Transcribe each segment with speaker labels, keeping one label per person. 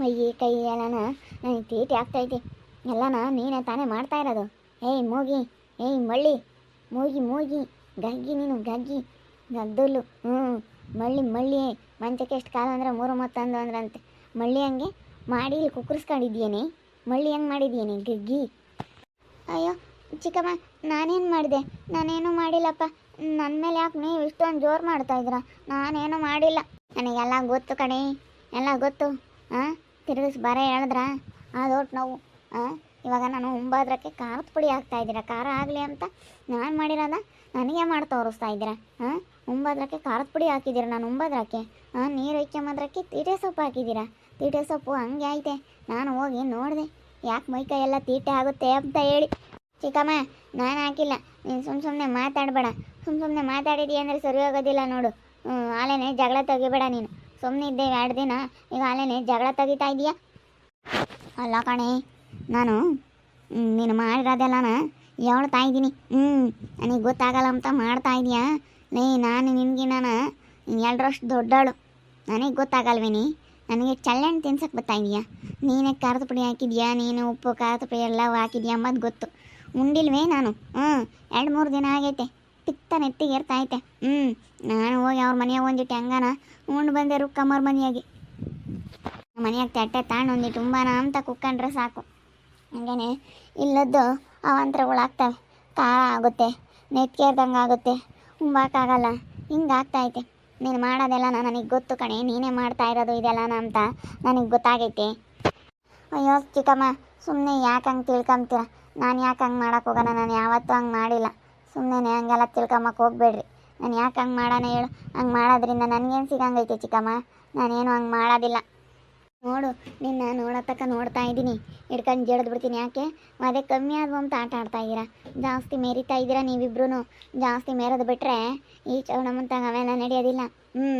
Speaker 1: ಮೈ ಕೈ ಎಲ್ಲನ ನನಗೆ ತೀಟಿ ಆಗ್ತೈತಿ ಎಲ್ಲನ ನೀನೇ ತಾನೇ ಮಾಡ್ತಾ ಇರೋದು. ಏಯ್ ಮೂಗಿ, ಏಯ್ ಮಳ್ಳಿ, ಮೂಗಿ ಮೂಗಿ, ಗಗ್ಗಿ ನೀನು, ಗಗ್ಗಿ ಗದ್ದಲು ಹ್ಞೂ ಮಳ್ಳಿ ಮಳ್ಳಿ ಮಂಚಕ್ಕೆ ಎಷ್ಟು ಕಾಲ ಅಂದ್ರೆ ಮೂರು ಮತ್ತೊಂದು ಅಂದ್ರಂತೆ. ಮಳ್ಳಿ ಹಂಗೆ ಮಾಡಿ ಇಲ್ಲಿ ಕುಕ್ಕರ್ಸ್ಕೊಂಡಿದ್ಯೇನೆ ಮಳ್ಳಿ ಹೆಂಗೆ ಮಾಡಿದ್ಯೇನೆ ಗಗ್ಗಿ? ಅಯ್ಯೋ, ಚಿಕ್ಕಮ್ಮ, ನಾನೇನು ಮಾಡಿದೆ? ನಾನೇನು ಮಾಡಿಲ್ಲಪ್ಪ. ನನ್ನ ಮೇಲೆ ಯಾಕೆ ನೀವು ಇಷ್ಟೊಂದು ಜೋರು ಮಾಡ್ತಾ ಇದ್ದೀರಾ? ನಾನೇನು ಮಾಡಿಲ್ಲ. ನನಗೆಲ್ಲ ಗೊತ್ತು ಕಣೆ. ಎಲ್ಲ ಗೊತ್ತು ಹಾಂ ತಿರುಗಿಸಿ ಬರ ಹೇಳಿದ್ರ? ಅದೊಟ್ಟು ನಾವು ಇವಾಗ ನಾನು ಉಂಬಾದ್ರಕ್ಕೆ ಖಾರದ ಪುಡಿ ಹಾಕ್ತಾ ಇದ್ದೀರಾ? ಖಾರ ಆಗಲಿ ಅಂತ ನಾನು ಮಾಡಿರೋದ? ನನಗೆ ಮಾಡಿ ತೋರಿಸ್ತಾ ಇದ್ದೀರ? ಹಾಂ ಒಂಬತ್ತರಕ್ಕೆ ಖಾರದ ಪುಡಿ ಹಾಕಿದ್ದೀರಾ ನಾನು ಉಂಬಾದ್ರಕ್ಕೆ ಹಾಂ ನೀರು ಹೊಯ್ಕೊಂಬದ್ರಕ್ಕೆ ತೀಟೆ ಸೊಪ್ಪು ಹಾಕಿದ್ದೀರ? ತೀಟೆ ಸೊಪ್ಪು ಹಂಗೆ ಐತೆ. ನಾನು ಹೋಗಿ ನೋಡಿದೆ. ಯಾಕೆ ಎಲ್ಲ ತೀಟೆ ಆಗುತ್ತೆ ಅಂತ ಹೇಳಿ. ಚಿಕ್ಕಮ್ಮ, ನಾನು ಹಾಕಿಲ್ಲ. ನೀನು ಸುಮ್ಮ ಸುಮ್ಮನೆ ಮಾತಾಡಬೇಡ. ಸುಮ್ಮ ಸುಮ್ಮನೆ ಮಾತಾಡಿದೀಯ ಅಂದರೆ ಸರಿ ಹೋಗೋದಿಲ್ಲ ನೋಡು. ಆಲೇನೆ ಜಗಳ ತೆಗಿಬೇಡ ನೀನು. ಸುಮ್ಮನೆ ಇದ್ದೇವೆ ಎರಡು ದಿನ. ಈಗ ಅಲ್ಲೇ ಜಗಳ ತೆಗಿತಾ ಇದೆಯಾ ಅಲ್ಲ ಕಣೆ, ನಾನು ನೀನು ಮಾಡಿರೋದೆಲ್ಲನ ಹೇಳ್ತಾ ಇದ್ದೀನಿ. ಹ್ಞೂ ನನಗೆ ಗೊತ್ತಾಗಲ್ಲ ಅಂತ ಮಾಡ್ತಾ ಇದೀಯಾ ಲೇ, ನಾನು ನಿನಗೆ ನಾನು ಎರಡರಷ್ಟು ದೊಡ್ಡವಳು ನನಗೆ ಗೊತ್ತಾಗಲ್ವೇನಿ ನನಗೆ ಚಳ್ಳಣ್ಣು ತಿನ್ಸಕ್ಕೆ ಬರ್ತಾ ಇದೀಯಾ ನೀನೇ ಖಾರದ ಪುಡಿ ಹಾಕಿದ್ಯಾ ನೀನು ಉಪ್ಪು, ಖಾರದ ಪುಡಿ ಎಲ್ಲ ಹಾಕಿದ್ಯಾ ಅಂಬದು ಗೊತ್ತು. ಉಂಡಿಲ್ವೇ ನಾನು? ಹ್ಞೂ ಎರಡು ಮೂರು ದಿನ ಆಗೈತೆ. ಪಿತ್ತ ನೆತ್ತಿಗೆ ಐತೆ. ಹ್ಞೂ ನಾನು ಹೋಗಿ ಅವ್ರ ಮನೆಯಾಗ ಒಂದಿಟ್ಟು ಹೆಂಗನ ಉಂಡು ಬಂದೆ ರುಕ್ಕಮ್ಮವ್ರ ಮನೆಯಾಗಿ. ಮನೆಯಾಗ ತಟ್ಟೆ ತಾಣೊಂದು ತುಂಬಾನ ಅಂತ ಕುಕ್ಕಂಡ್ರೆ ಸಾಕು. ಹಂಗೇನೆ ಇಲ್ಲದ್ದು ಅವಾಂತರಗಳು ಆಗ್ತವೆ. ಖಾರ ಆಗುತ್ತೆ ನೆತ್ಕೇರ್ದಂಗೆ ಆಗುತ್ತೆ ಉಂಬಾಕಾಗಲ್ಲ ಹಿಂಗೆ ಆಗ್ತೈತೆ ನೀನು ಮಾಡೋದೆಲ್ಲ ನನಗೆ ಗೊತ್ತು ಕಣೆ, ನೀನೇ ಮಾಡ್ತಾ ಇರೋದು ಇದೆಲ್ಲ ಅಂತ ನನಗೆ ಗೊತ್ತಾಗೈತೆ. ಅಯ್ಯೋ, ಚಿಕ್ಕಮ್ಮ ಸುಮ್ಮನೆ ಯಾಕೆ ಹಂಗೆ ತಿಳ್ಕೊಂತೀರ ನಾನು ಯಾಕೆ ಹಂಗೆ ಮಾಡಕ್ಕೆ ಹೋಗೋಣ ನಾನು ಯಾವತ್ತೂ ಹಂಗೆ ಮಾಡಿಲ್ಲ. ಸುಮ್ಮನೆ ಹಂಗೆಲ್ಲ ತಿಳ್ಕೊಂಬಕ್ಕೆ ಹೋಗ್ಬೇಡ್ರಿ. ನಾನು ಯಾಕೆ ಹಂಗೆ ಮಾಡೋಣ ಹೇಳು? ಹಂಗೆ ಮಾಡೋದ್ರಿಂದ ನನಗೇನು ಸಿಗಂಗೈತೆ ಚಿಕ್ಕಮ್ಮ? ನಾನೇನು ಹಂಗೆ ಮಾಡೋದಿಲ್ಲ. ನೋಡು, ನಿನ್ನ ನೋಡತಕ್ಕ ನೋಡ್ತಾ ಇದ್ದೀನಿ. ಹಿಡ್ಕೊಂಡು ಜಡ್ದು ಬಿಡ್ತೀನಿ ಯಾಕೆ? ಅದೇ ಕಮ್ಮಿ ಆದ್ವು ಅಂತ ಆಟ ಆಡ್ತಾ ಇದ್ದೀರಾ. ಜಾಸ್ತಿ ಮೆರಿತಾ ಇದ್ದೀರಾ ನೀವಿಬ್ರು ಜಾಸ್ತಿ ಮೆರೆದು ಬಿಟ್ಟರೆ ಈ ಚೌಡಮ್ಮಂತಾಗ ಅವೆಲ್ಲ ನಡೆಯೋದಿಲ್ಲ. ಹ್ಞೂ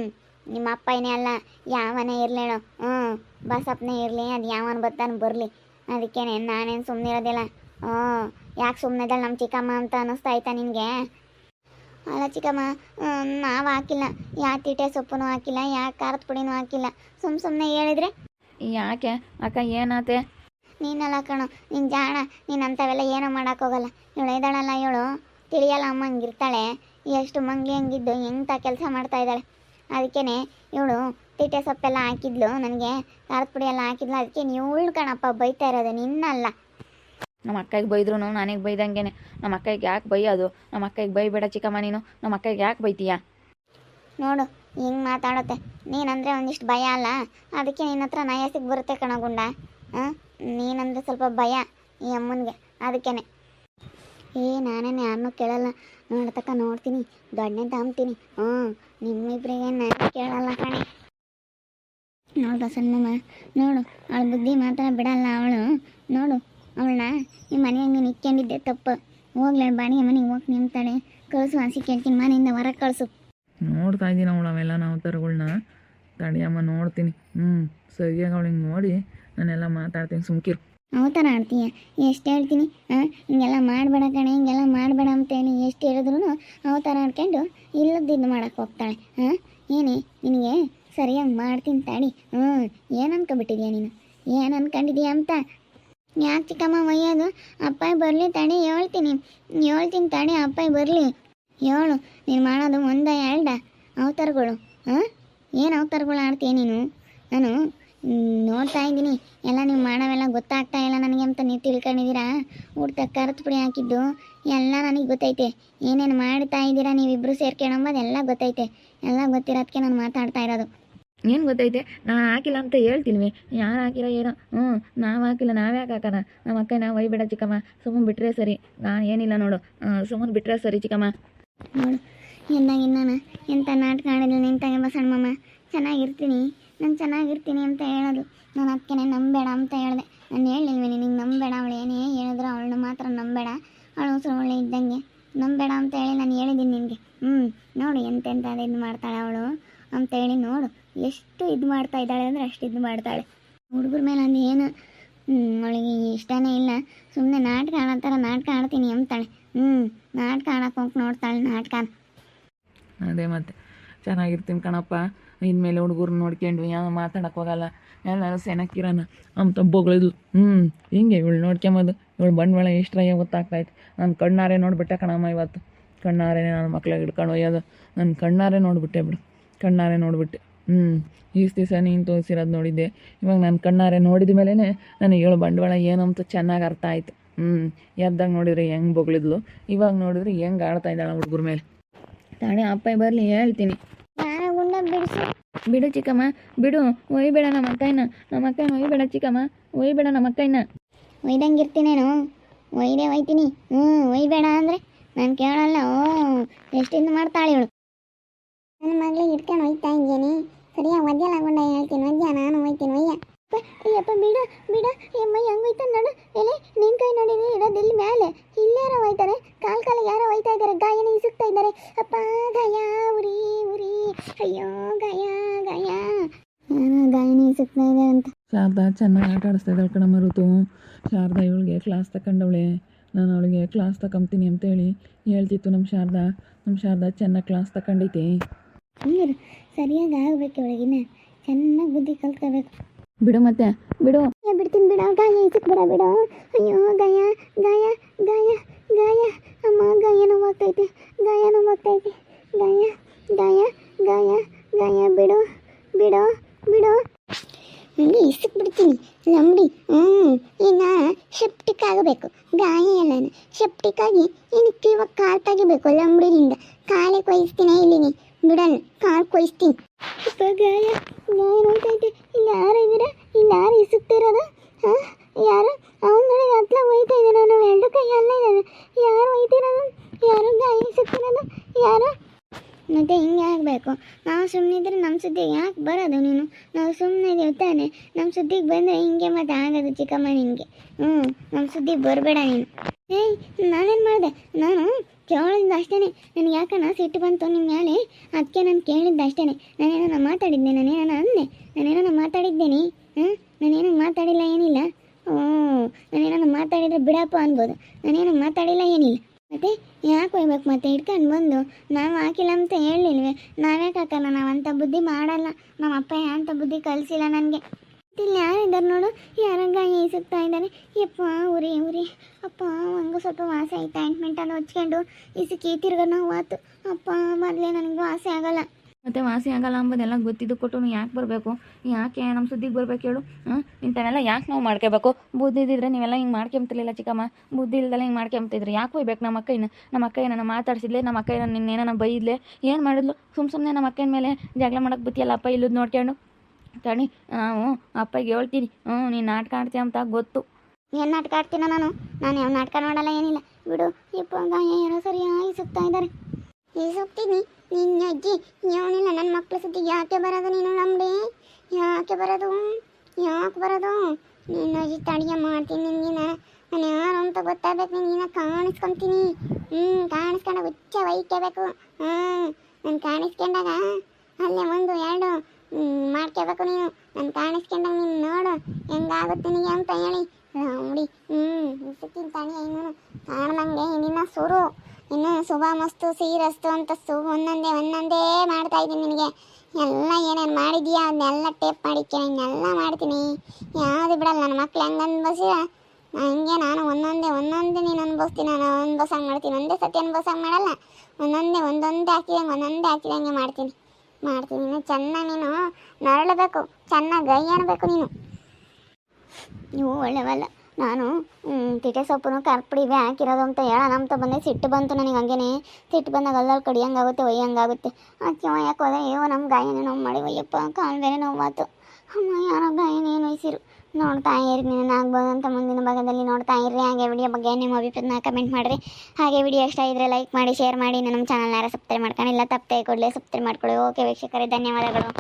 Speaker 1: ನಿಮ್ಮ ಅಪ್ಪನೇ ಅಲ್ಲ, ಯಾವನೇ ಇರಲೇಳೋ ಹ್ಞೂ ಬಸಪ್ಪನೇ ಇರಲಿ, ಅದು ಯಾವನ ಬರ್ತಾನೆ ಬರಲಿ. ಅದಕ್ಕೇನೆ ನಾನೇನು ಸುಮ್ಮನೆ ಇರೋದಿಲ್ಲ ಹ್ಞೂ ಯಾಕೆ ಸುಮ್ಮನೆದಲ್ಲ ನಮ್ಮ ಚಿಕ್ಕಮ್ಮ ಅಂತ ಅನ್ನಿಸ್ತಾ ಆಯ್ತಾ ನಿನಗೆ? ಅಲ್ಲ ಚಿಕ್ಕಮ್ಮ ನಾವು ಹಾಕಿಲ್ಲ. ಯಾ ತೀಟೆ ಸೊಪ್ಪುನು ಹಾಕಿಲ್ಲ ಯಾ ಖಾರದ ಪುಡಿನೂ ಹಾಕಿಲ್ಲ? ಸುಮ್ ಸುಮ್ಮನೆ ಹೇಳಿದ್ರೆ?
Speaker 2: ಯಾಕೆ? ಅಕ್ಕ ಏನಾತೆ?
Speaker 1: ನೀನಲ್ಲ ಕಣೋ ನಿನ್ನ ಜಾಣ ನೀನು ಅಂಥವೆಲ್ಲ ಏನೂ ಮಾಡೋಕ್ಕೋಗಲ್ಲ ಇವಳು ಇದ್ದಾಳಲ್ಲ ಇವಳು? ತಿಳಿಯಲ್ಲ ಅಮ್ಮ ಹಂಗಿರ್ತಾಳೆ. ಎಷ್ಟು ಮಂಗಿ ಹಂಗಿದ್ದು ಎಂಥ ಕೆಲಸ ಮಾಡ್ತಾ ಇದ್ದಾಳೆ. ಅದಕ್ಕೇನೆ ಇವಳು ತೀಟೆ ಸೊಪ್ಪೆಲ್ಲ ಹಾಕಿದ್ಲು ನನಗೆ ಖಾರದ ಪುಡಿ ಎಲ್ಲ ಹಾಕಿದ್ಲು. ಅದಕ್ಕೆ ನೀವು ಉಳ್ಕಣಪ್ಪ ಬೈತಾ ಇರೋದು ನಿನ್ನಲ್ಲ.
Speaker 2: ನಮ್ಮ ಅಕ್ಕಗೆ ಬೈದ್ರು ನಾನೇಗೆ ಬೈದಂಗೆನೆ. ನಮ್ಮ ಅಕ್ಕಗೆ ಯಾಕೆ ಬೈಯೋದು? ನಮ್ಮ ಅಕ್ಕಗೆ ಬೈಬೇಡ ಚಿಕ್ಕಮ್ಮ ನೀನು. ನಮ್ಮ ಅಕ್ಕಗೆ ಯಾಕೆ ಬೈತೀಯಾ?
Speaker 1: ನೋಡು, ಹಿಂಗೆ ಮಾತಾಡುತ್ತೆ ನೀನಂದರೆ ಒಂದಿಷ್ಟು ಭಯ ಅಲ್ಲ? ಅದಕ್ಕೆ ನಿನ್ನ ಹತ್ರ ನಯಸಿಗೆ ಬರುತ್ತೆ ಕಣ ಗುಂಡ. ಹಾಂ ನೀನಂದರೆ ಸ್ವಲ್ಪ ಭಯ ಈ ಅಮ್ಮನಿಗೆ. ಅದಕ್ಕೇನೆ. ಏ ನಾನೇನು ಯಾರನ್ನೂ ಕೇಳಲ್ಲ. ನೋಡ್ತಕ್ಕ ನೋಡ್ತೀನಿ. ದೊಡ್ಡನೆ ತಾಂಬ್ತೀನಿ ಹ್ಞೂ, ನಿಮ್ಮಿಬ್ರಿಗೆ ನಾನು ಕೇಳಲ್ಲ ಕಣೆ. ನೋಡು ಬಸಣ್ಣಮ್ಮ ನೋಡು, ಅವಳ ಬುದ್ಧಿ ಮಾತ್ರ ಬಿಡಲ್ಲ ಅವಳು. ನೋಡು ಅವಳನ್ನ ನಿಮ್ಮ ಮನೆ ಹಂಗೆ ತಪ್ಪು. ಹೋಗ್ಲಿ ಬಾಡಿಗೆ ಮನೆಗೆ ಹೋಗಿ ನಿಮ್ತಾಳೆ ಕಳಿಸು ಹಸಿ ಕೇಳ್ತೀನಿ ಮನೆಯಿಂದ ಹೊರಗೆ ಕಳಿಸು.
Speaker 3: ನೋಡ್ತಾ ಇದ್ದೀನಿ ಅವಳು ಅವೆಲ್ಲ ನಾವು ಥರಗಳ್ನ ತಡಿಯಮ್ಮ ನೋಡ್ತೀನಿ. ಹ್ಞೂ ಸರಿಯಾಗಿ ಅವಳಿಂಗೆ ನೋಡಿ ನಾನೆಲ್ಲ ಮಾತಾಡ್ತೀನಿ ಸುಮ್ಕಿರು.
Speaker 1: ಅವತಾರ ಆಡ್ತೀಯ? ಎಷ್ಟು ಹೇಳ್ತೀನಿ ಹಾಂ ಹಿಂಗೆಲ್ಲ ಮಾಡಬೇಡ ಕಣೆ ಹಿಂಗೆಲ್ಲ ಮಾಡಬೇಡ ಅಂತೇಳಿ ಎಷ್ಟು ಹೇಳಿದ್ರು ಅವತಾರ ಆಡ್ಕೊಂಡು ಇಲ್ಲದಿದ್ದು ಮಾಡಕ್ಕೆ ಹೋಗ್ತಾಳೆ ಹಾಂ ಏನೇ ನಿನಗೆ ಸರಿಯಾಗಿ ಮಾಡ್ತೀನಿ ತಾಡಿ. ಹ್ಞೂ ಏನು ಅನ್ಕೊಬಿಟ್ಟಿದ್ಯಾ ನೀನು? ಏನು ಅನ್ಕೊಂಡಿದ್ಯಾ ಅಂತ? ಯಾಕೆ ಚಿಕ್ಕಮ್ಮ ಒಯ್ಯೋದು ಅಪ್ಪಾಯಿ ಬರಲಿ ತಡಿ, ಹೇಳ್ತೀನಿ. ಹೇಳ್ತೀನಿ ತಡಿ, ಅಪ್ಪಾಯಿ ಬರಲಿ. ಹೇಳು, ನೀನು ಮಾಡೋದು ಒಂದ ಎರಡ ಅವತಾರಗಳು ಹಾಂ ಏನು ಅವತಾರಗಳು ಆಡ್ತೀಯ ನೀನು? ನಾನು ನೋಡ್ತಾ ಇದ್ದೀನಿ. ಎಲ್ಲ ನೀವು ಮಾಡೋವೆಲ್ಲ ಗೊತ್ತಾಗ್ತಾ ಇಲ್ಲ ನನಗೆ ಅಂತ ನೀವು ತಿಳ್ಕೊಂಡಿದ್ದೀರಾ? ಊಟ ಖಾರದ ಪುಡಿ ಹಾಕಿದ್ದು, ಎಲ್ಲ ನನಗೆ ಗೊತ್ತೈತೆ. ಏನೇನು ಮಾಡ್ತಾ ಇದ್ದೀರಾ ನೀವಿಬ್ಬರು ಸೇರ್ಕೊಳ್ಳೋಂಬದು ಎಲ್ಲ ಗೊತ್ತೈತೆ. ಎಲ್ಲ ಗೊತ್ತಿರೋದಕ್ಕೆ ನಾನು ಮಾತಾಡ್ತಾ ಇರೋದು.
Speaker 2: ಏನು ಗೊತ್ತೈತೆ? ನಾನು ಹಾಕಿಲ್ಲ ಅಂತ ಹೇಳ್ತೀನಿ ಯಾರು ಹಾಕಿಲ್ಲ ಏನೋ? ಹ್ಞೂ ನಾವು ಹಾಕಿಲ್ಲ ನಾವ್ಯಾಕೆ ಹಾಕೋಣ? ನಮ್ಮ ಅಕ್ಕ ನಾವು ಒಯ್ಬೇಡ ಚಿಕ್ಕಮ್ಮ. ಸುಮ್ಮನೆ ಬಿಟ್ಟರೆ ಸರಿ. ನಾನು ಏನಿಲ್ಲ ನೋಡು. ಸುಮ್ಮನೆ ಬಿಟ್ಟರೆ ಸರಿ ಚಿಕ್ಕಮ್ಮ.
Speaker 1: ನೋಡು ಎಂದಾಗ ನಾನು ಎಂಥ ನಾಟಕ ಆಡಿದ್ರು ನಿಂತಾಗ ಬಸಣ್ಣಮ್ಮ ಚೆನ್ನಾಗಿರ್ತೀನಿ. ನಾನು ಚೆನ್ನಾಗಿರ್ತೀನಿ ಅಂತ ಹೇಳೋದು. ನಾನು ಅದಕ್ಕೆ ನಂಬೇಡ ಅಂತ ಹೇಳಿದೆ. ನಾನು ಹೇಳಿಲ್ವೇ ನಿನಗೆ ನಂಬೇಡ ಅವಳು? ಏನೇ ಹೇಳಿದ್ರು ಅವಳನ್ನ ಮಾತ್ರ ನಂಬೇಡ. ಅವಳು ಉಸಿರು ಒಳ್ಳೆ ಇದ್ದಂಗೆ. ನಂಬೇಡ ಅಂತ ಹೇಳಿ ನಾನು ಹೇಳಿದ್ದೀನಿ ನಿನಗೆ. ಹ್ಞೂ ನೋಡು ಎಂತೆಂಥ ಇದು ಮಾಡ್ತಾಳೆ ಅವಳು ಅಂತೇಳಿ ನೋಡು. ಎಷ್ಟು ಇದು ಮಾಡ್ತಾ ಇದ್ದಾಳೆ ಅಂದರೆ ಅಷ್ಟು ಇದು ಮಾಡ್ತಾಳೆ. ಹುಡುಗರ ಮೇಲೆ ಅದು ಏನು ಅವಳಿಗೆ ಇಷ್ಟನೇ ಇಲ್ಲ. ಸುಮ್ಮನೆ ನಾಟಕ ಆಡೋ ಥರ ನಾಟಕ ಆಡ್ತೀನಿ ಅಂತಾಳೆ. ಹ್ಞೂ ನಾಟಕ ಆಡಕ್ಕೆ ಹೋಗಿ ನೋಡ್ತಾಳೆ ನಾಟಕ.
Speaker 3: ಅದೇ ಮತ್ತೆ. ಚೆನ್ನಾಗಿರ್ತೀನಿ ಕಣಪ್ಪ. ಇನ್ಮೇಲೆ ಹುಡುಗರು ನೋಡ್ಕೊಂಡು ಯಾವ ಮಾತಾಡಕ್ಕೆ ಹೋಗಲ್ಲ. ಎಲ್ಲರೂ ಸೆನಕ್ಕಿರೋಣ ಅಂತ ಬೊಗಳಿದ್ಲು ಹ್ಞೂ ಹಿಂಗೆ ಇವಳು ನೋಡ್ಕೊಂಬೋದು. ಇವಳು ಬಂಡವಾಳ ಎಷ್ಟ್ರಾಗೆ ಗೊತ್ತಾಗ್ತಾಯ್ತು. ನಾನು ಕಣ್ಣಾರೆ ನೋಡಿಬಿಟ್ಟೆ ಕಣಮ್ಮ ಇವತ್ತು. ಕಣ್ಣಾರೆ ನನ್ನ ಮಕ್ಳಿಗೆ ಹಿಡ್ಕೊಂಡು ಒಯ್ಯೋದು. ನನ್ನ ಕಣ್ಣಾರೆ ನೋಡಿಬಿಟ್ಟೆ ಬಿಡು. ಕಣ್ಣಾರೆ ನೋಡಿಬಿಟ್ಟೆ. ಹ್ಞೂ ಈಸ್ ದಿವಸ ನೀನು ತೋರಿಸಿರೋದು ನೋಡಿದ್ದೆ. ಇವಾಗ ನನ್ನ ಕಣ್ಣಾರೆ ನೋಡಿದ ಮೇಲೇ ನನಗೆ ಹೇಳು ಬಂಡವಾಳ ಏನು ಅಂತ ಚೆನ್ನಾಗಿ ಅರ್ಥ ಆಯ್ತು. ಹ್ಞೂ ಎದ್ದಾಗ ನೋಡಿದ್ರೆ ಹೆಂಗೆ ಬೊಗಳಿದ್ಲು. ಇವಾಗ ನೋಡಿದ್ರೆ ಹೆಂಗೆ ಆಡ್ತಾ ಇದ್ದಾಳೆ ಹುಡುಗರ ಮೇಲೆ.
Speaker 2: ತಾಣೆ ಅಪ್ಪ ಬರಲಿ ಹೇಳ್ತೀನಿ. ಬಿಡು ಚಿಕ್ಕಮ್ಮ ಬಿಡು. ಒಯ್ಬೇಡ ನಮ್ಮ ಅಕ್ಕಯ್ಯನ ನಮ್ಮ ಅಕ್ಕಯ್ಯನ ಒಯ್ಬೇಡ ಚಿಕ್ಕಮ್ಮ. ಒಯ್ಬೇಡ ನಮ್ಮ ಅಕ್ಕಯ್ಯನ
Speaker 1: ಒಯ್ದಂಗಿರ್ತೀನೇನು? ಒಯ್ದೆ ಒಯ್ತೀನಿ. ಹ್ಞೂ ಒಯ್ಬೇಡ ಅಂದರೆ ನಾನು ಕೇಳಲ್ಲ. ಓ ಎಷ್ಟಿಂದ ಮಾಡ್ತಾಳೆ ಇವಳು? ನನ್ನ ಮಗಳಿಗೆ ಇಟ್ಕೊಂಡು ಒಯ್ತಾ ಇದ್ದೀನಿ. ಸರಿಯಾಗಿ ಒದ್ಯಲ್ಲ ಗುಂಡ ಹೇಳ್ತೀನಿ. ಒದ್ಯ ನಾನು ಹೋಯ್ತೀನಿ ಅಯ್ಯ ಅಯ್ಯಪ್ಪ ಬಿಡ ಬಿಡ. ಏಮ್ಮ ಹೆಂಗ್ ಒಯ್ತಾನೆ ನೋಡು. ಎಲೆ ನಿನ್ ಕೈ ನೋಡಿ ಇರೋದು ಇಲ್ಲಿ ಮೇಲೆ ಇಲ್ಲಾರ ಹೋಯ್ತಾರೆ. ಕಾಲ್ ಕಾಲ ಯಾರೋ ಹೋಯ್ತಾ ಇದ್ದಾರೆ. ಗಾಯನ ಇಸುಕ್ತಾ ಇದ್ದಾರೆ. ಅಪ್ಪ ಗಾಯ ಉರಿ ಉರಿ. ಅಯ್ಯೋ ಗಾಯ ಗಾಯ. ಏನೋ ಗಾಯನ ಇಸುಕ್ತಾ ಇದೆ ಅಂತ.
Speaker 3: ಶಾರದಾ ಚೆನ್ನಾಗಿ ಆಟ ಆಡಿಸ್ತಾ ಇದ್ದಾಳೆ ಕಣಮ್ಮ ಋತು. ಶಾರದಾ ಇವಳಿಗೆ ಕ್ಲಾಸ್ ತಗೊಂಡವಳೆ ನಾನು ಅವಳಿಗೆ ಕ್ಲಾಸ್ ತಗೊಂತೀನಿ ಅಂತೇಳಿ ಹೇಳ್ತಿತ್ತು ನಮ್ಮ ಶಾರದಾ. ನಮ್ಮ ಶಾರದಾ ಚೆನ್ನಾಗಿ ಕ್ಲಾಸ್ ತಗೊಂಡೈತಿ
Speaker 1: ಸರಿಯಾಗಿ ಆಗ್ಬೇಕು ಒಳಗಿನ. ಚೆನ್ನಾಗಿ ಬುದ್ಧಿ ಕಲ್ತ್ಕೋಬೇಕು.
Speaker 2: ಬಿಡು ಮತ್ತೆ ಬಿಡು.
Speaker 1: ಏ ಬಿಡ್ತೀನಿ ಬಿಡ. ಗಾಯ ಇಸಕ್ ಬಿಡ. ಬಿಡು ಅಯ್ಯೋ ಗಾಯ ಗಾಯ ಗಾಯ ಗಾಯ. ಅಮ್ಮ ಗಾಯ ನೋವಾಗ್ತೈತೆ. ಗಾಯ ನೋವಾಗ್ತೈತೆ. ಗಾಯ ಗಾಯ ಗಾಯ ಗಾಯ. ಬಿಡು ಬಿಡು ಬಿಡು. ಹಂಗೆ ಇಸಕ್ ಬಿಡ್ತೀನಿ. ಲಂಬಡಿ ಹ್ಞೂ ಇನ್ನು ಶೆಪ್ಟಿಕ್ ಆಗಬೇಕು. ಗಾಯ ಎಲ್ಲಾನು. ಶೆಪ್ಟಿಕ್ ಆಗಿ ಇನ್ನು ಇವಾಗ ಕಾಲು ತೆಗಿಬೇಕು ಲಂಬಡಿನಿಂದ ಕಾಲೇ ಕೊಯ್ಸ್ತೀನಿ ಇಲ್ಲಿಗೆ ಬಿಡಲ್ಲ ಕಾರ್ ಕೊಯ್ಸ್ತೀನಿ. ಗಾಯ ಗಾಯ ನೋಯ್ತೈತೆ ಇಲ್ಲಿ ಯಾರು ಇದ್ದೀರಾ? ಇಲ್ಲಿ ಯಾರು ಇಸುಕ್ತಿರೋದು ಹಾಂ? ಯಾರು? ಅವ್ನು ನೋಡಿ ಹತ್ಲ ಒಯ್ತಾ ಇದ್ದಾನೆ. ನಾವು ಎರಡು ಕೈ ಅಲ್ಲ ಇದ್ದಾವೆ ಯಾರು ಒಯ್ತಿರೋದು ಯಾರು ಗಾಯ ಇಸುಕ್ತಿರೋದು ಯಾರು? ಮತ್ತೆ ಹಿಂಗೆ ಆಗಬೇಕು. ನಾವು ಸುಮ್ಮನೆ ಸುಮ್ಮನಿದ್ರೆ ನಮ್ಮ ಸುದ್ದಿಗೆ ಯಾಕೆ ಬರೋದು ನೀನು? ನಾವು ಸುಮ್ಮನೆ ಇದೀವಿ ತಾನೆ. ನಮ್ಮ ಸುದ್ದಿಗೆ ಬಂದರೆ ಹಿಂಗೆ ಮತ್ತೆ ಆಗೋದು ಚಿಕ್ಕಮ್ಮ ನಿನಗೆ. ಹ್ಞೂ ನಮ್ಮ ಸುದ್ದಿಗೆ ಬರಬೇಡ ನೀನು. ಏಯ್ ನಾನೇನು ಮಾಡಿದೆ? ನಾನು ಕೇಳಿದ್ದು ಅಷ್ಟೇ ನನಗೆ ಯಾಕನ ಸಿಟ್ಟು ಬಂತು ನಿಮ್ಮ ಮೇಲೆ ಅದಕ್ಕೆ ನಾನು ಕೇಳಿದ್ದು ಅಷ್ಟೇ ನಾನೇನೋ ಮಾತಾಡಿದ್ದೆ, ನಾನೇನೋ ಅಂದೆ. ನಾನೇನೋ ಮಾತಾಡಿದ್ದೇನೆ, ಹಾಂ? ನಾನೇನೋ ಮಾತಾಡಿಲ್ಲ ಏನಿಲ್ಲ? ಓ, ನಾನೇನೋ ಮಾತಾಡಿದ್ರೆ ಬಿಡಪ್ಪ ಅನ್ಬೋದು. ನಾನೇನೋ ಮಾತಾಡಿಲ್ಲ ಏನಿಲ್ಲ. ಮತ್ತೆ ಯಾಕೆ ಹೋಗ್ಬೇಕು ಮತ್ತೆ? ಇಟ್ಕೊಂಡು ಬಂದು. ನಾವು ಹಾಕಿಲ್ಲ ಅಂತ ಹೇಳಿಲ್ವೇ ನಾವ್ಯಾಕೆ ನಾವು ಅಂಥ ಬುದ್ಧಿ ಮಾಡಲ್ಲ. ನಮ್ಮ ಅಪ್ಪ ಅಂಥ ಬುದ್ಧಿ ಕಲಿಸಿಲ್ಲ ನನಗೆ. ಇಲ್ಲಿ ಯಾರಿದ್ದಾರೆ ನೋಡು? ಯಾರಂಗ ಗಾಯ ಈಸುತ್ತಾ ಇದ್ದಾರೆ. ಯಪ್ಪ ಉರಿ ಉರಿ ಅಪ್ಪ, ಹಂಗೆ ಸ್ವಲ್ಪ ವಾಸ ಆಯ್ತು? ಆಯಿಂಟ್ಮೆಂಟ್ ಎಲ್ಲ ಹಚ್ಕೊಂಡು ಇಸಕಿ ತಿರ್ಗ ನಾವು ಆತು. ಅಪ್ಪ, ಮೊದಲೇ ನನಗೆ ವಾಸೆ ಆಗಲ್ಲ.
Speaker 2: ಮತ್ತೆ ವಾಸಿ ಆಗಲ್ಲ ಅಂಬೋದೆಲ್ಲ ಗೊತ್ತಿದ್ದು ಕೊಟ್ಟು ಯಾಕೆ ಬರಬೇಕು? ಯಾಕೆ ನಮ್ಮ ಸುದ್ದಿಗೆ ಬರ್ಬೇಕು ಹೇಳು? ಇಂಥವೆಲ್ಲ ಯಾಕೆ ನಾವು ಮಾಡ್ಕೋಬೇಕು? ಬುದ್ಧಿ ಇದ್ದಿದ್ರೆ ನೀವೆಲ್ಲ ಹಿಂಗೆ ಮಾಡ್ಕೊಂತಿರ್ಲಿಲ್ಲ ಚಿಕ್ಕಮ್ಮ. ಬುದ್ಧಿ ಇಲ್ದಲ್ಲ ಹಿಂಗೆ ಮಾಡ್ಕೊಂತಿದ್ರಿ ಯಾಕೆ ಹೋಗ್ಬೇಕು ನಮ್ಮ ಅಕ್ಕಯ್ಯನ ನಮ್ಮ ಅಕ್ಕಯ್ಯ ನನ್ನ ಮಾತಾಡ್ಸಿದ್ಲೆ? ನಮ್ಮ ಅಕ್ಕಯ್ಯ ನಿನ್ನೇನ ಬೈದ್ಲೆ? ಏನು ಮಾಡಿದ್ಲು? ಸುಮ್ಮ ಸುಮ್ಮನೆ ನಮ್ಮ ಅಕ್ಕನ ಮೇಲೆ ಜಗಳ ಮಾಡೋಕೆ ಬತ್ತಿಯಲ್ಲ ಅಪ್ಪ ಇಲ್ಲದ್ ನೋಡ್ಕೊಂಡು? ತಡಿ. ನಾವು ಅಪ್ಪಗೆ ಹೇಳ್ತೀನಿ. ಹ್ಞೂ, ನೀನು ನಾಟಕ ಆಡ್ತೀಯ ಅಂತ ಗೊತ್ತು.
Speaker 1: ಏನು ನಾಟಕ ಆಡ್ತೀನ ನಾನು? ನಾನು ಯಾವ ನಾಟಕ ನೋಡಲ್ಲ, ಏನಿಲ್ಲ. ಬಿಡು ಇಪ್ಪ ಯಾರೋ ಸರಿಯಾಗಿ ಸುತ್ತಾ ಇದ್ದಾರೆ ಈ ಸುತ್ತೀನಿ, ನಿನ್ನ ಅಜ್ಜಿ ಯಾವನಿಲ್ಲ ನನ್ನ ಮಕ್ಕಳ ಸುದ್ದಿ ಯಾಕೆ ಬರೋದು ನೀನು ನಮ್ಮಡಿ ಯಾಕೆ ಬರೋದು? ಯಾಕೆ ಬರೋದು? ನಿನ್ನ ಅಜ್ಜಿ ತಡಿಯ ಮಾಡ್ತೀನಿ ನಿನ್ನ ನಾನು ಯಾರು ಅಂತ ಗೊತ್ತಾಗಬೇಕು ನಿನ್ನ ಕಾಣಿಸ್ಕೊತೀನಿ. ಹ್ಞೂ, ಕಾಣಿಸ್ಕೊಂಡಾಗ ಹುಚ್ಚ ವೈಕ್ಯಬೇಕು ಹ್ಞೂ, ನಾನು ಕಾಣಿಸ್ಕೊಂಡಾಗ ಅಲ್ಲೇ ಒಂದು, ಎರಡು ಮಾಡ್ಕೋಬೇಕು ನೀನು. ನಾನು ಕಾಣಿಸ್ಕೊಂಡಾಗ ನೀನು ನೋಡು. ಹೆಂಗಾಗುತ್ತೆ ನಿನಗೆ ಅಂತ ಹೇಳಿ. ನೋಡಿ. ಹ್ಞೂ ಸುತ್ತಿನ ತಣಿ ಇನ್ನೂ ಕಾಣ್ದಂಗೆ ನಿನ್ನ ಸುರು. ಇನ್ನು ಶುಭ ಮಸ್ತು, ಸೀರಸ್ತು ಅಂತ ಸು ಒಂದೊಂದೇ ಒಂದೊಂದೇ ಮಾಡ್ತಾ ಇದ್ದೀನಿ ನಿನಗೆ. ಎಲ್ಲ ಏನೇನು ಮಾಡಿದ್ಯಾ ಅದನ್ನೆಲ್ಲ ಟೇಪ್ ಮಾಡಿಕ್ಕೆ ಇನ್ನೆಲ್ಲ ಮಾಡ್ತೀನಿ. ಯಾವುದು ಬಿಡಲ್ಲ ನನ್ನ ಮಕ್ಳು ಹೆಂಗೆ ನಾನು ಹಂಗೆ ನಾನು ಒಂದೊಂದೇ ಒಂದೊಂದೇ ನೀನು ಅನ್ಭವಿಸ್ತೀನಿ ನಾನು ಅನ್ಭವಿಸಂಗೆ ಮಾಡ್ತೀನಿ. ಒಂದೇ ಸತಿ ಅನ್ಭವಿಸಂಗೆ ಮಾಡಲ್ಲ. ಒಂದೊಂದೇ ಒಂದೊಂದೇ ಹಾಕಿದಂಗೆ ಒಂದೊಂದೇ ಹಾಕಿದಂಗೆ ಮಾಡ್ತೀನಿ. ಮಾಡ್ತೀನಿ ನೀನು. ಚೆನ್ನಾಗಿ ನೀನು ನರಳಬೇಕು. ಚೆನ್ನಾಗಿ ಗೈ ಅನ್ನಬೇಕು ನೀನು. ನೀವು ಒಳ್ಳೆವಲ್ಲ ನಾನು ತಿಟೆ ಸೊಪ್ಪು ಕರ್ಪುಡಿ ಇವೆ ಹಾಕಿರೋದು ಅಂತ ಹೇಳೋಣ ಅಂತ ಬಂದೆ, ಸಿಟ್ಟು ಬಂತು ನನಗೆ ಹಂಗೇನೆ. ಸಿಟ್ಟು ಬಂದಾಗ ಅಲ್ಲಲ್ಲಿ ಕಡಿಯಂಗಾಗುತ್ತೆ, ಒಯ್ಯಂಗಾಗುತ್ತೆ. ಅದಕ್ಕೆ ಹೋದೆ ಅಯ್ಯೋ ನಮ್ಮ ಗಾಯನೇ ನೋವು ಮಾಡಿ ಒಯ್ಯಪ್ಪ ಕಾಲು ಬೇರೆ ನೋವಾತು. ಅಮ್ಮ, ಯಾರೋ ಗಾಯನೇ ನೋಯ್ಸಿರು. ನೋಡ್ತಾ ಇರಿ, ನೀನು ಆಗ್ಬೋದು ಅಂತ ಮುಂದಿನ ಭಾಗದಲ್ಲಿ ನೋಡ್ತಾ ಇರಿ. ಹಾಗೆ ವಿಡಿಯೋ ಬಗ್ಗೆ ನಿಮ್ಮ ಅಭಿಪ್ರಾಯನ ಕಮೆಂಟ್ ಮಾಡಿರಿ. ಹಾಗೆ ವಿಡಿಯೋ ಇಷ್ಟ ಇದ್ರೆ ಲೈಕ್ ಮಾಡಿ ಶೇರ್ ಮಾಡಿ ನಮ್ಮ ಚಾನಲ್ ಸಬ್ಸ್ಕ್ರೈಬ್ ಸಬ್ಸ್ಕ್ರೈಬ್ ಮಾಡ್ಕೊಂಡಿಲ್ಲ ತಪ್ಪದೆ ಕೂಡಲೇ ಸಬ್ಸ್ಕ್ರೈಬ್ ಮಾಡ್ಕೊಳ್ಳಿ. ಓಕೆ ವೀಕ್ಷಕರೇ, ಧನ್ಯವಾದಗಳು.